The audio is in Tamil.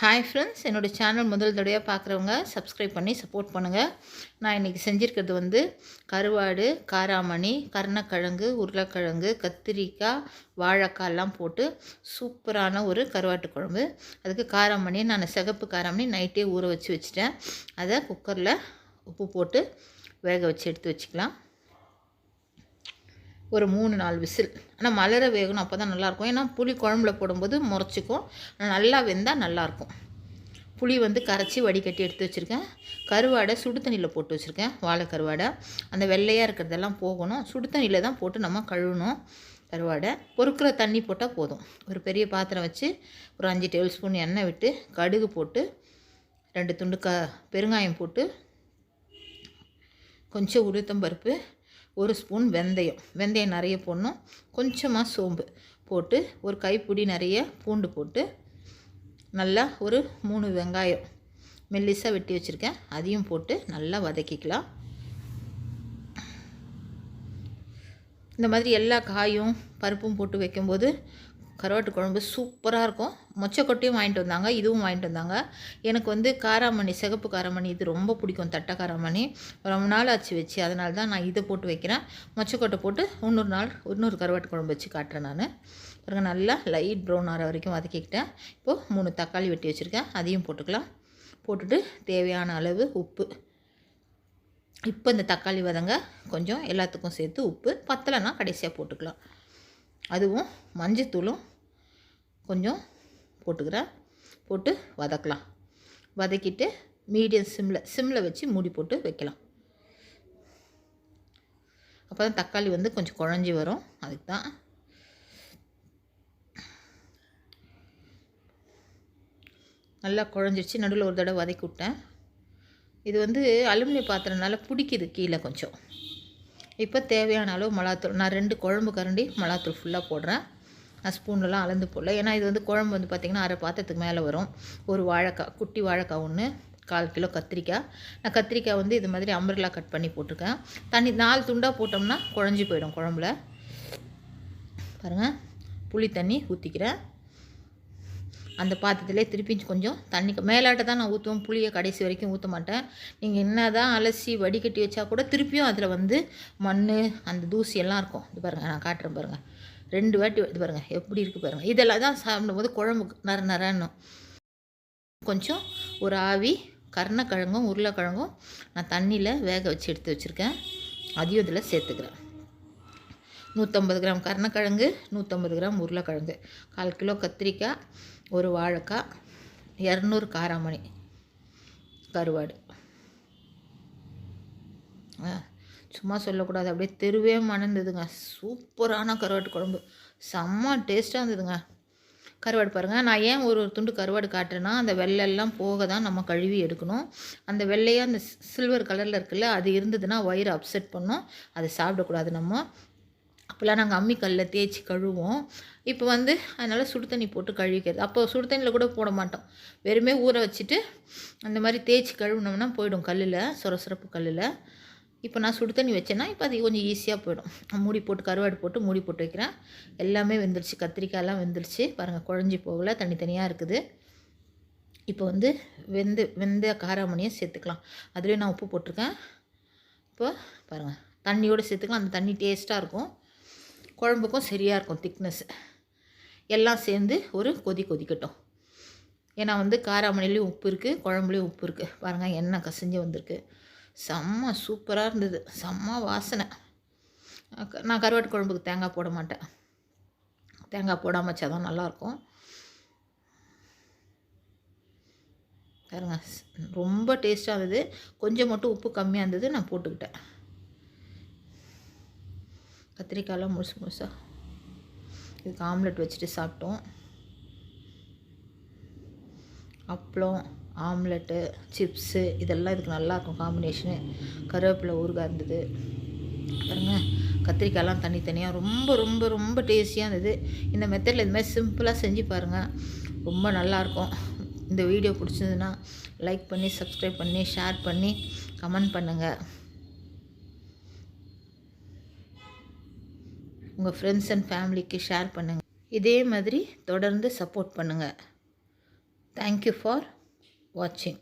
ஹாய் ஃப்ரெண்ட்ஸ் என்னோடய சேனல் முதல் தடவையாக பார்க்குறவங்க சப்ஸ்கிரைப் பண்ணி சப்போர்ட் பண்ணுங்கள் நான் இன்றைக்கி செஞ்சுருக்கிறது வந்து கருவாடு காராமணி கருணக்கிழங்கு உருளைக்கிழங்கு கத்திரிக்காய் வாழைக்காய் எல்லாம் போட்டு சூப்பரான ஒரு கருவாட்டு குழம்பு. அதுக்கு காராமணி நான் சிகப்பு காராமணி நைட்டே ஊற வச்சு வச்சுட்டேன். அதை குக்கரில் உப்பு போட்டு வேக வச்சு எடுத்து வச்சுக்கலாம். ஒரு மூணு நாலு விசில். ஆனால் மலர வேகணும் அப்போ தான் நல்லாயிருக்கும். ஏன்னா புளி குழம்புல போடும்போது முறைச்சிக்கும். நல்லா வெந்தால் நல்லாயிருக்கும். புளி வந்து கரைச்சி வடிகட்டி எடுத்து வச்சுருக்கேன். கருவாடை சுடு தண்ணியில் போட்டு வச்சுருக்கேன் வாழை கருவாடை. அந்த வெள்ளையாக இருக்கிறதெல்லாம் போகணும். சுடு தண்ணியில் தான் போட்டு நம்ம கழுவணும் கருவாடை. பொறுக்கிற தண்ணி போட்டால் போதும். ஒரு பெரிய பாத்திரம் வச்சு ஒரு அஞ்சு டேபிள் ஸ்பூன் எண்ணெய் விட்டு கடுகு போட்டு ரெண்டு துண்டு க பெருங்காயம் போட்டு கொஞ்சம் உளுத்தம் பருப்பு ஒரு ஸ்பூன் வெந்தயம். வெந்தயம் நிறைய போடணும். கொஞ்சமாக சோம்பு போட்டு ஒரு கைப்பிடி நிறைய பூண்டு போட்டு நல்லா ஒரு மூணு வெங்காயம் மெல்லிசாக வெட்டி வச்சுருக்கேன். அதையும் போட்டு நல்லா வதக்கிக்கலாம். இந்த மாதிரி எல்லா காயும் பருப்பும் போட்டு வைக்கும்போது கருவாட்டு குழம்பு சூப்பராக இருக்கும். மொச்சக்கொட்டையும் வாங்கிட்டு வந்தாங்க இதுவும் வாங்கிட்டு வந்தாங்க. எனக்கு வந்து காராமணி சிகப்பு காராமணி இது ரொம்ப பிடிக்கும் தட்டை காராமணி. ரொம்ப நாள் ஆச்சு வச்சு அதனால தான் நான் இதை போட்டு வைக்கிறேன். மொச்சக்கொட்டை போட்டு இன்னொரு நாள் இன்னொரு கருவாட்டு குழம்பு வச்சு காட்டுறேன் நான். பாருங்க நல்லா லைட் ப்ரௌன் ஆகிற வரைக்கும் வதக்கிக்கிட்டேன். இப்போது மூணு தக்காளி வெட்டி வச்சுருக்கேன் அதையும் போட்டுக்கலாம். போட்டுட்டு தேவையான அளவு உப்பு. இப்போ இந்த தக்காளி வதங்க கொஞ்சம் எல்லாத்துக்கும் சேர்த்து உப்பு. பத்தலைன்னா கடைசியாக போட்டுக்கலாம். அதுவும் மஞ்சத்தூளும் கொஞ்சம் போட்டுக்கிறேன். போட்டு வதக்கலாம். வதக்கிட்டு மீடியம் சிம்மில் சிம்மில் வச்சு மூடி போட்டு வைக்கலாம். அப்போ தான் தக்காளி வந்து கொஞ்சம் குழஞ்சி வரும். அதுக்கு தான் நல்லா குழஞ்சிருச்சு. நடுவில் ஒரு தடவை வதக்கி விட்டேன். இது வந்து அலுமினிய பாத்திரனால பிடிக்குது கீழே கொஞ்சம். இப்போ தேவையான அளவு மிளகாத்தூள் நான் ரெண்டு குழம்பு கரண்டி மிளகாத்தூள் ஃபுல்லாக போடுறேன். நான் ஸ்பூன்லாம் அளந்து போடல. ஏன்னா இது வந்து குழம்பு வந்து பார்த்திங்கன்னா அரை பாத்திரத்துக்கு மேலே வரும். ஒரு வாழைக்காய் குட்டி வாழைக்காய் ஒன்று கால் கிலோ கத்திரிக்காய். நான் கத்திரிக்காய் வந்து இது மாதிரி அம்பர்லா கட் பண்ணி போட்டிருக்கேன். தண்ணி நாலு துண்டாக போட்டோம்னா குழஞ்சி போயிடும் குழம்புல. பாருங்கள் புளி தண்ணி ஊற்றிக்கிறேன் அந்த பாத்திரத்திலே திருப்பி கொஞ்சம் தண்ணி மேலாட்ட தான் நான் ஊற்றுவேன் புளியை கடைசி வரைக்கும் ஊற்ற மாட்டேன். நீங்கள் என்ன தான் அலசி வடிகட்டி வச்சா கூட திருப்பியும் அதில் வந்து மண் அந்த தூசி எல்லாம் இருக்கும். இது பாருங்கள் நான் காட்டுறேன் பாருங்கள் ரெண்டு வாட்டி இது பாருங்கள் எப்படி இருக்குது பாருங்கள் இதெல்லாம் தான் சாப்பிடும்போது குழம்பு நர நரன்னும் கொஞ்சம் ஒரு ஆவி கருணக்கிழங்கும் உருளைக்கிழங்கும் நான் தண்ணியில் வேக வச்சு எடுத்து வச்சுருக்கேன். அதையும் இதில் சேர்த்துக்கிறேன். நூற்றம்பது கிராம் கருணக்கிழங்கு நூற்றம்பது கிராம் உருளைக்கிழங்கு கால் கிலோ கத்திரிக்காய் ஒரு வாழைக்காய் இரநூறு காராமணி கருவாடு. சும்மா சொல்லக்கூடாது. அப்படியே தெருவே மணந்ததுங்க. சூப்பரான கருவாட்டு குழம்பு. செம்ம டேஸ்ட்டாக இருந்ததுங்க. கருவாடு பாருங்கள் நான் ஏன் ஒரு ஒரு துண்டு கருவாடு காட்டுறேன்னா அந்த வெள்ளெல்லாம் போக தான் நம்ம கழுவி எடுக்கணும். அந்த வெள்ளையாக அந்த சில்வர் கலரில் இருக்குல்ல அது இருந்ததுன்னா வயிறு அப்செட் பண்ணும். அதை சாப்பிடக்கூடாது நம்ம. அப்போல்லாம் நாங்கள் அம்மிக்கல்லில் தேய்ச்சி கழுவோம் இப்போ வந்து அதனால் சுடு தண்ணி போட்டு கழுவிக்கிறது. அப்போ சுடு தண்ணியில் கூட போட மாட்டோம். வெறுமே ஊற வச்சுட்டு அந்த மாதிரி தேய்ச்சி கழுவினோம்னா போயிடும் கல்லில் சொரசொரப்பு கல்லில். இப்போ நான் சுடு தண்ணி வச்சேன்னா இப்போ அது கொஞ்சம் ஈஸியாக போயிடும். மூடி போட்டு கருவாடு போட்டு மூடி போட்டு வைக்கிறேன். எல்லாமே வெந்துருச்சு. கத்திரிக்காயெல்லாம் வெந்துருச்சு. பாருங்கள் குழஞ்சி போகல. தனித்தனியாக இருக்குது. இப்போ வந்து வெந்து வெந்த காராமணியை சேர்த்துக்கலாம். அதுலேயும் நான் உப்பு போட்டிருக்கேன். இப்போ பாருங்கள் தண்ணியோடு சேர்த்துக்கலாம். அந்த தண்ணி டேஸ்ட்டாக இருக்கும். குழம்புக்கும் சரியாக இருக்கும் திக்னஸ் எல்லாம் சேர்ந்து ஒரு கொதி கொதிக்கட்டும். ஏன்னா வந்து காராமணிலையும் உப்பு இருக்குது குழம்புலேயும் உப்பு இருக்குது பாருங்கள் எண்ணெய் கசிஞ்சு வந்திருக்கு. செம்ம சூப்பராக இருந்தது. செம்ம வாசனை. நான் கருவாட்டு குழம்புக்கு தேங்காய் போட மாட்டேன். தேங்காய் போடாமல் வச்சா தான் நல்லாயிருக்கும். பாருங்க ரொம்ப டேஸ்ட்டாக இருந்தது. கொஞ்சம் மட்டும் உப்பு கம்மியாக இருந்தது நான் போட்டுக்கிட்டேன். கத்திரிக்காயெலாம் முழுசு முழுசாக இதுக்கு ஆம்லெட் வச்சுட்டு சாப்பிட்டோம். அப்பளம் ஆம்லெட்டு சிப்ஸு இதெல்லாம் இதுக்கு நல்லாயிருக்கும் காம்பினேஷனு கருவேப்பிலை ஊறுகாய் இருந்தது. பாருங்க கத்திரிக்காயெலாம் தனித்தனியாக ரொம்ப ரொம்ப ரொம்ப டேஸ்டியாக இருந்தது. இந்த மெத்தடில் இதுமாதிரி சிம்பிளாக செஞ்சு பாருங்கள் ரொம்ப நல்லாயிருக்கும் இந்த வீடியோ பிடிச்சதுன்னா லைக் பண்ணி சப்ஸ்கிரைப் பண்ணி ஷேர் பண்ணி கமெண்ட் பண்ணுங்கள் உங்கள் ஃப்ரெண்ட்ஸ் அண்ட் ஃபேமிலிக்கு ஷேர் பண்ணுங்கள் இதே மாதிரி தொடர்ந்து சப்போர்ட் பண்ணுங்கள் தேங்க் தேங்க்யூ ஃபார் வாட்சிங்